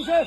কিসের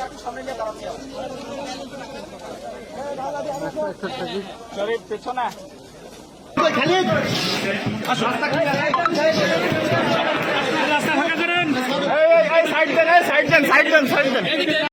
আর করেন সাইড দেন সাইড দেন সাইড দেন সাইড দেন।